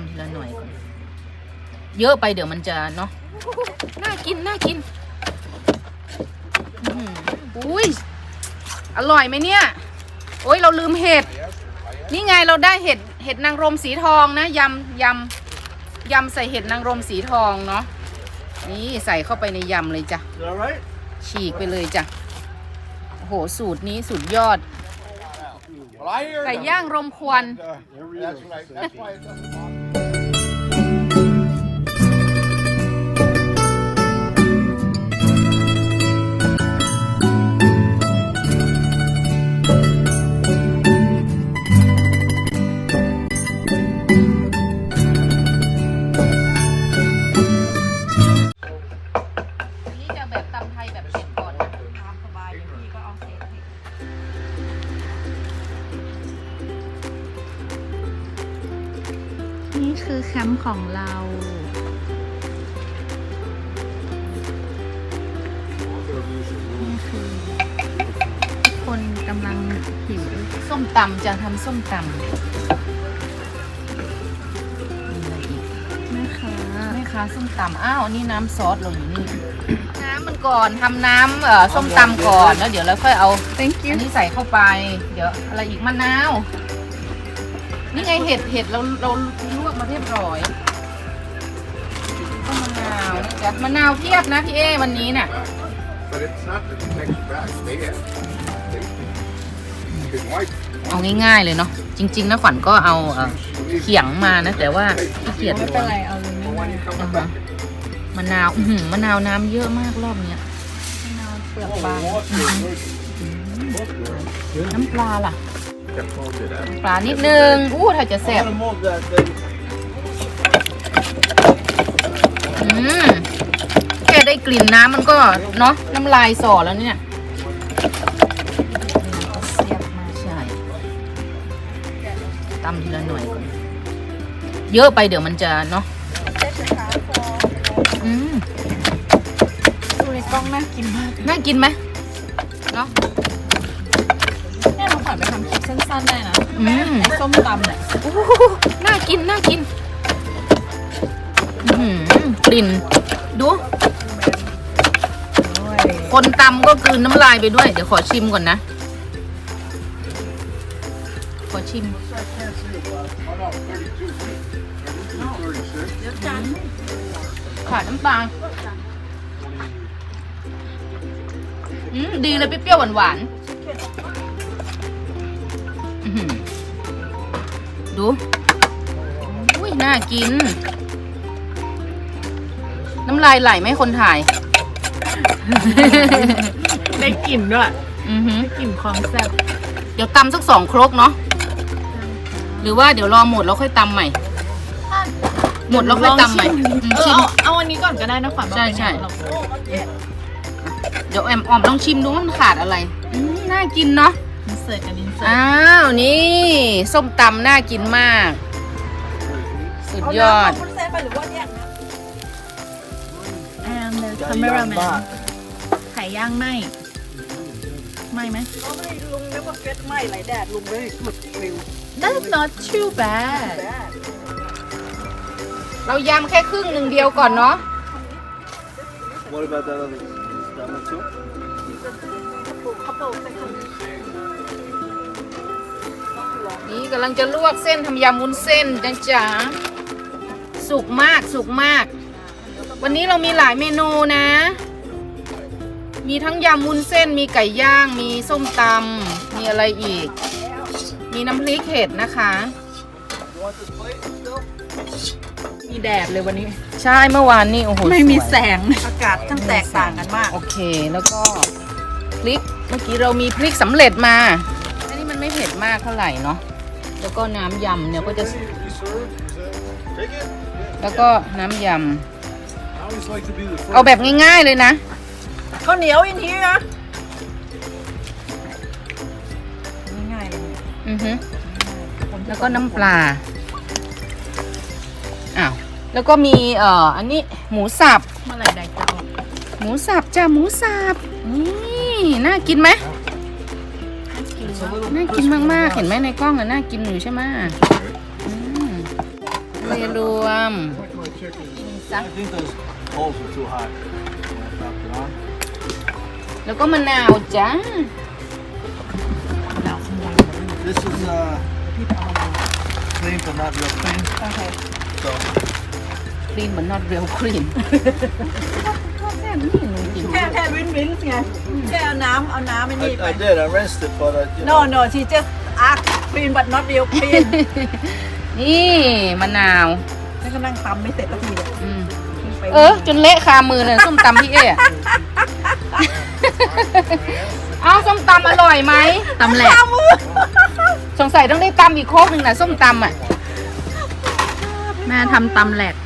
ำทีละหน่อยก่อนเยอะไปเดี๋ยวมันจะเนาะน่ากินน่ากินอื้อหืออุ้ยอร่อยไหมเนี่ย โอ้ยเราลืมเห็ด นี่ไงเราได้เห็ดเห็ดนางรมสีทองนะยำยำยำใส่เห็ดนางรมสีทองเนาะนี่ใส่เข้าไปในยำเลยจ้ะ You all right? ฉีกไปเลยจ้ะโอ้โหสูตรนี้สุดยอด Well, I hear ไก่ย่างรมควัน ของเรานี่คือทุกคนกำลังหิวส้มตำจะทำส้มตำมีอะไรอีกนะคะแม่ค้าส้มตำอ้าวนี่น้ำซอสเราอยู่นี่ น้ำมันก่อนทำน้ำเอ่อส้มตำก่อนแล้วเดี๋ยวเราค่อยเอา thank อั you นนี้ใส่เข้าไป เดี๋ยวอะไรอีกมะนาว นี่ไงเห็ดเห็ดเราเราลวกมาเรียบร้อยก็มะนาวนะจ๊ะมะนาวเพียบนะพี่เอวันนี้เนี่ย But it's not the next batch. They have. They, it's white. เอาง่ายๆเลยเนาะจริง ๆนะขวัญก็เอาเอ่อ เขียงมานะ แต่ว่าขี้เกียจไม่เป็นไรเอาเลยไม่ When you come อ่า back, ฮะมะนาวอื้อหือมะนาวน้ำเยอะมากรอบเนี้ยเปลือกบางน้ำปลาล่ะ Kept hold it out. ปลานิดนึงอู้ถ้าจะแซ่บ mold that thing. อืมแค่ได้กลิ่นน้ำมันก็เนาะน้ำลายสอแล้วเนี่ยเสียบมาใช่ตำทีละหน่อยก่อนเยอะไปเดี๋ยวมันจะเนาะเส้นนะคะพออืมดูในกล้องน่ากินมาก น่ากินไหมเนาะเนี่ยเรา ขวัญไปทำคลิปสั้นๆได้นะอืมไอ้ส้มตำเนี่ยอู้หูน่ากินน่ากินอื้อหือกลิ่น ดูโอ้ยคนตำก็กลืนน้ำลายไปด้วย เดี๋ยวขอชิมก่อนนะ ขอชิมเดี๋ยวจานขาดน้ำตาลอืมดีเลยเปรี้ยวๆหวานๆอื้อหือ ดู อุ้ยน่ากิน น้ำลายไหลไหมคนถ่าย ได้กลิ่นด้วยอือหือ กลิ่นความแซ่บเดี๋ยวตำสักสองครกเนาะ หรือว่าเดี๋ยวรอหมดแล้วค่อยตำใหม่ หมดแล้วค่อยตำใหม่อืมเออชิม เอาเอาอันนี้ก่อนก็ได้นะขวัญใช่ใช่เราเดี๋ยวแอมออมต้องชิมดูว่ามันขาดอะไรอืมน่ากินเนาะ อินเสิร์ตกันอินเสิร์ตอ้าวนี่ ส้มตำน่ากินมาก สุดยอดเอาน้ำเอาวุ้นเส้นไปหรือว่าเนี่ย แอนเดอร์คาเมราแมนไข่ย่างไหมไหมไหมเอาไม่ลุงนึกว่าเก็ตไหมไหลแดดลุงเลยหมดฟิว That's not too bad แดดเรายำแค่ครึ่งหนึ่งเดียวก่อนเนาะ What about that other? That one too? เขาปลูกใส่ถุงนี่ กำลังจะลวกเส้นทำยำวุ้นเส้นนะจ๊ะสุกมากสุกมาก วันนี้เรามีหลายเมนูนะ มีทั้งยำวุ้นเส้นมีไก่ย่าง มีส้มตำมีอะไรอีก มีน้ำพริกเห็ดนะคะ มีแดดเลยวันนี้ ใช่เมื่อวานนี่โอ้โหไม่มีสวยแสงอากาศทั้งแตกต่างกันมาก โอเคแล้วก็พริกเมื่อกี้เรามีพริกสำเร็จมาอันนี้ มันไม่เผ็ดมากเท่าไหร่เนาะแล้วก็น้ำยำเนี่ยก็จะ You serve? Is that? Take it. แล้วก็น้ำย I always like to be the ำเอา first. แบบง่ายๆเลยนะข้าวเหนียวอินทีนะง่ายๆเลยเนี่ยอือฮึแล้วก็น้ำปลาอ้าวแล้วก็มีเอ่ออันนี้หมูสับเมื่อไหร่แดดจะออกหมูสับจ้าหมูสับนี่น่ากินไหม น่ากินมากๆ เห็นไหมในกล้องอะน่ากินอยู่ใช่ไหมอืม ไม่รวม My chicken. ซะ I think those holes are too high. When I dropped it on. แล้วก็มะนาวจ้า This is uh, clean but not real clean. Okay. So คลีนเหมือน not real clean ก็แค่ นี้จริง แค่แค่วินวินไงแค่เอาน้ำเอาน้ำไอ้นี่ I, ไป I did. I rinsed it, but I, you no know, no she just ask clean but not real clean นี่มะนาว แล้วก็นั่งตำไม่เสร็จสักทีเลยอืมไปเออ จนเละคามือเลยส้มตำพี่เอ๋อะเอาส้มตำอร่อยไหมตำแหลกตำมือสงสัยต้องได้ตำอีกโคกหนึ่งนะส้มตำอะ แม่ทำตำแหลกนี่ไ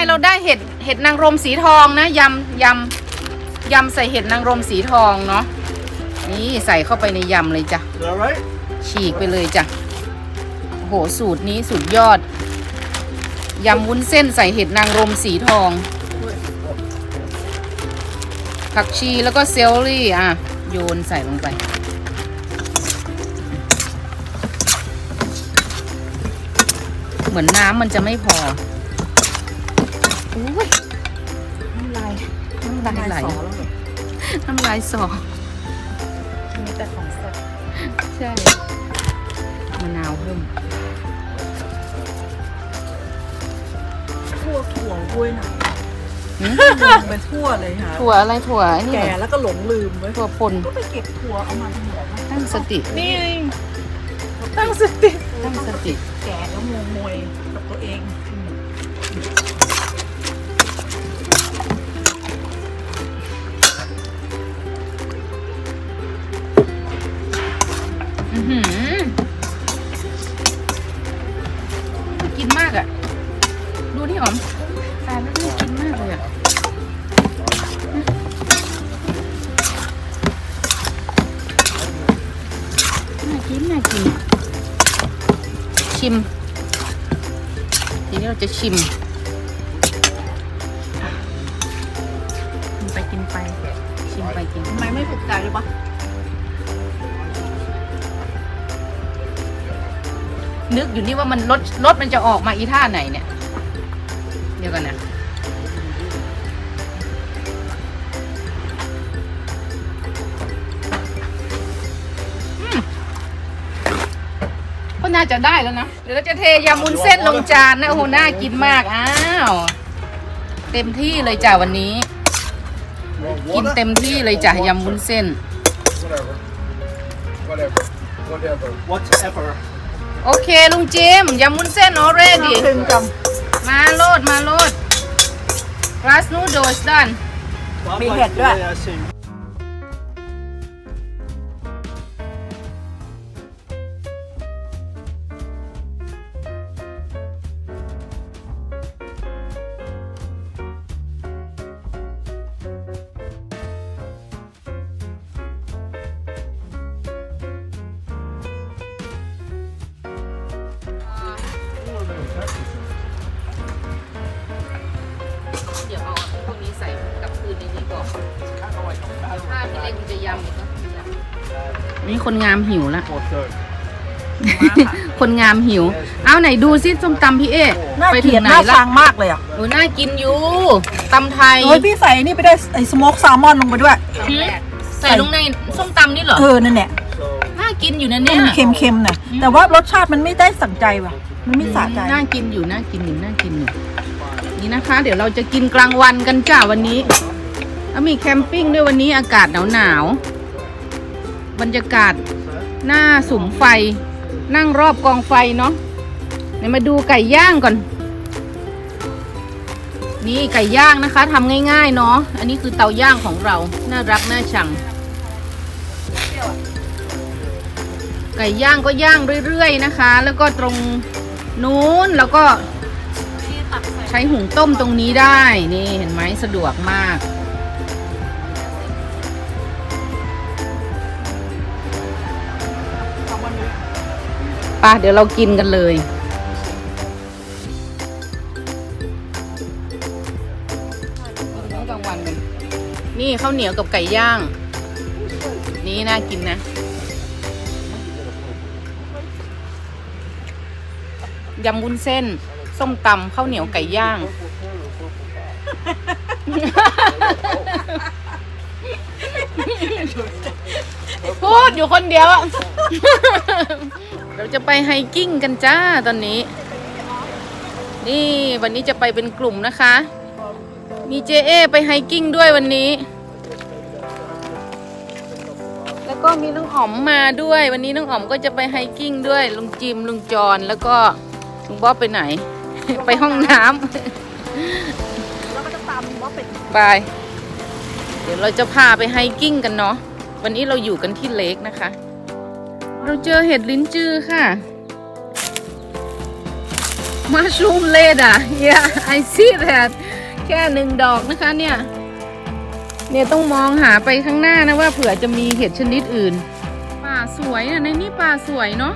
งเราได้เห็ดเห็ดนางรมสีทองนะยำยำยำใส่เห็ดนางรมสีทองเนาะนี่ใส่เข้าไปในยำเลยจ้ะ is that right? ฉีกไปเลยจ้ะโอ้โหสูตรนี้สุดยอดยำวุ้นเส้นใส่เห็ดนางรมสีทอง ผักชีแล้วก็เซลลี่อะ โยนใส่ลงไป เหมือนน้ำมันจะไม่พอ อุ้ยน้ำลายน้ำลายไหลน้ำลายสอมีแต่ของสดใช่มะนาวเพิ่มทั่วถั่วด้วยนะหืมไปทั่วเลยค่ะถั่วอะไรถั่วไอ้นี่แก่เหรอแล้วก็หลงลืมไว้ยถั่วป่นก็ไปเก็บถั่วเอามาทำหมดนะตั้งสตินี่ไงตั้งสติตั้งสติ แก่แล้วงงงวยกับตัวเองอือ หือกินมากอะ ดูนี่หอมตายแล้วน่กินมากเลยอะน่ากินน่ากิน ชิม ทีนี้เราจะชิม กินไปกินไป ชิมไปกินทำไมไม่ถูกใจเลยปะ นึกอยู่นี่ว่ามันรถรถมันจะออกมาอีท่าไหนเนี่ย เดี๋ยวก่อนนะอืมก็น่าจะได้แล้วนะเดี๋ยวเราจะเทยำมุนเส้นลงจานนะโอ้โหน่ากินมากอ้าวเต็มที่เลยจ้ะวันนี้ Want กิน water? เต็มที่เลยจ้ะยำมุนเส้น Whatever. Whatever. Whatever. Whatever. โอเคลุงจิมยำมุนเส้น already เค็มจังมาโลดมาโลด rice noodles done Well, May like head, right? today I see พี่เล็กมันจะยำอีกก็ยำนี่คนงามหิวละ four thirty. คนงามหิว เอาไหนดูซิส้มตำพี่เอ๊น่าไปเกถึลียดงไหนน่าละชังมากเลยอะโอ้น่ากินอยู่ตำไทยเฮ้ยพี่ใส่นี่ไปได้วยไอ้สโมกแซลมอนลงไปด้วย หืมใส่ลงในส้มตำนี่เหรอเออนั่นแหละ So น่ากินอยู่นะเนี่ยเค็มๆน่ะแต่ว่ารสชาติมันไม่ได้สั่งใจว่ะ มันไม่สะใจน่ากินอยู่น่ากินอยู่น่ากินอยู่นี่นะคะ เดี๋ยวเราจะกินกลางวันกันจ้าวันนี้ แล้วมีแคมปิ้งด้วยวันนี้อากาศหนาวหนาวบรรยากาศหน้าสุมไฟ นั่งรอบกองไฟเนาะเดี๋ยวมาดูไก่ย่างก่อน นี่ไก่ย่างนะคะทำง่ายๆเนาะอันนี้คือเตาย่างของเรา น่ารักน่าชัง ไก่ย่างก็ย่างเรื่อยๆนะคะ แล้วก็ตรงนู้นแล้วก็ใช้หุงต้มตรงนี้ได้ นี่เห็นไหมสะดวกมากะเดี๋ยวเรากินกันเลยมื้อกลางวันกันนี่ข้าวเหนียวกับไก่ย่าง นี่น่ากินนะ ยำวุ้นเส้น ส้มตำข้าวเหนียวไก่ย่าง พูดอยู่คนเดียวอะ เราจะไปไฮกิ้งกันจ้าตอนนี้ นี่วันนี้จะไปเป็นกลุ่มนะคะ มีเจเอไปไฮกิ้งด้วยวันนี้ แล้วก็มีลุงอ๋อมมาด้วย วันนี้ลุงอ๋อมก็จะไปไฮกิ้งด้วยลุงจิมลุงจอนแล้วก็ลุงบ๊อบไปไหน ไปห้องน้ำแล้วก็จะตำว่าเป็นไปเดี๋ยวเราจะพาไปไฮกิ้งกันเนาะวันนี้เราอยู่กันที่เลกนะคะ เราเจอเห็ดลิ้นจือค่ะมัชรูมเลดอะ yeah I see that แค่หนึ่งดอกนะคะเนี่ย เนี่ยต้องมองหาไปข้างหน้านะว่าเผื่อจะมีเห็ดชนิดอื่น ป่าสวยอะในนี้ป่าสวยเนาะ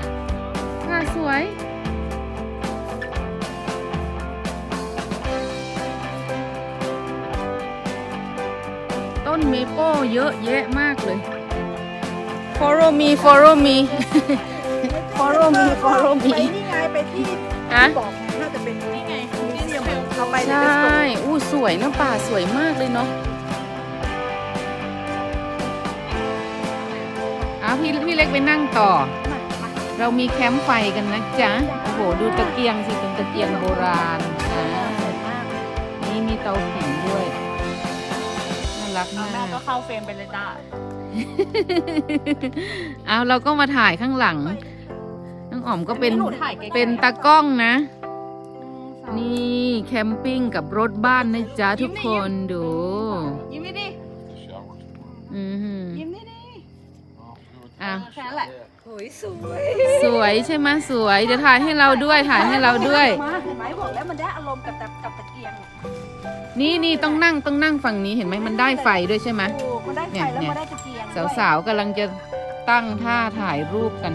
ป่าสวยต้นเมโป้เยอะแยะมากเลย follow me follow me follow me follow ไป me นี่ไงไปที่ฮะบอกไงน่าจะเป็นนี่ไงมิวเซียมเราไปใชในเดสโต่อู้สวยนะป่าสวยมากเลยเนาะอ้าวพี่พี่เล็กไปนั่งต่อ เรามีแคมป์ไฟกันนะจ๊ะ โอ้โห ดูตะเกียงสิเป็นตะเกียงโบราณอ่านี่มีเตาผิงด้วย น่ารักมากแม่ก็เข้าเฟรมไปเลยจ้า เอาเราก็มาถ่ายข้างหลังน้องอ๋อมก็เป็นหนูถ่ายไกลๆเป็นตากล้องนะ นี่แคมปิ้งกับรถบ้านนะจ๊ะทุกคนดูยิ้มไม่ดิอือหือยิ้มไม่ดิอะ แค่นั้นแหละโอ้ยสวยสวยใช่ไหมสวยเดี๋ยวถ่ายให้เราด้วยถ่ายให้เราด้วย มาเห็นไหมบอกแล้วมันได้อารมณ์กับตะกับตะเกียง นี่นี่ต้องนั่งต้องนั่งฝั่งนี้เห็นไหมมันได้ไฟด้วยใช่ไหมโอ้มันได้ไฟแล้วมันได้ตะเกียงด้วยสาวๆกำลังจะตั้งท่าถ่ายรูปกัน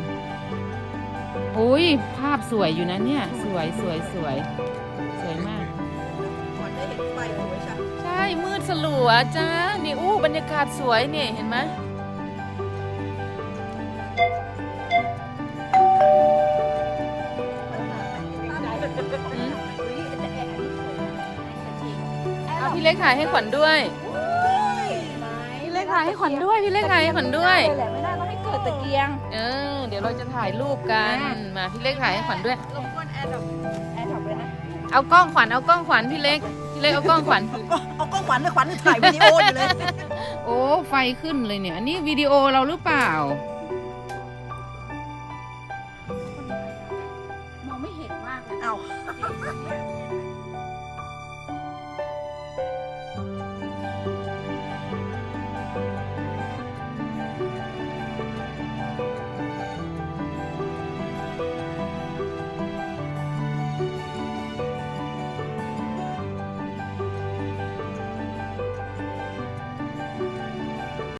โอ้ยภาพสวยอยู่นะเนี่ย สวยสวยสวยสวยมาก ก่อนได้เห็นไฟสวยใช่ใช่มืดสลัวจ้านี่อู้บรรยากาศสวยเนี่ยเห็นไหม เอาพี่เล็กถ่ายให้ขวัญด้วย พี่เล็กถ่ายให้ขวัญด้วยพี่เล็กถ่ายให้ขวัญด้วย แหละไม่ได้ต้องให้เกิดตะเกียง เออ เดี๋ยวเราจะถ่ายรูปกัน มาพี่เล็กถ่ายให้ขวัญด้วย ลงก้นแอร์ดรอปแอร์ดรอปเลยนะเอากล้องขวัญเอากล้องขวัญพี่เล็ก พี่เล็กเอากล้องขวัญ ก็เอากล้องขวัญเลยขวัญถ่ายวิดีโออยู่เลย โอ้ไฟขึ้นเลยเนี่ยอันนี้วิดีโอเราหรือเปล่า มองไม่เห็นมากเลยเอา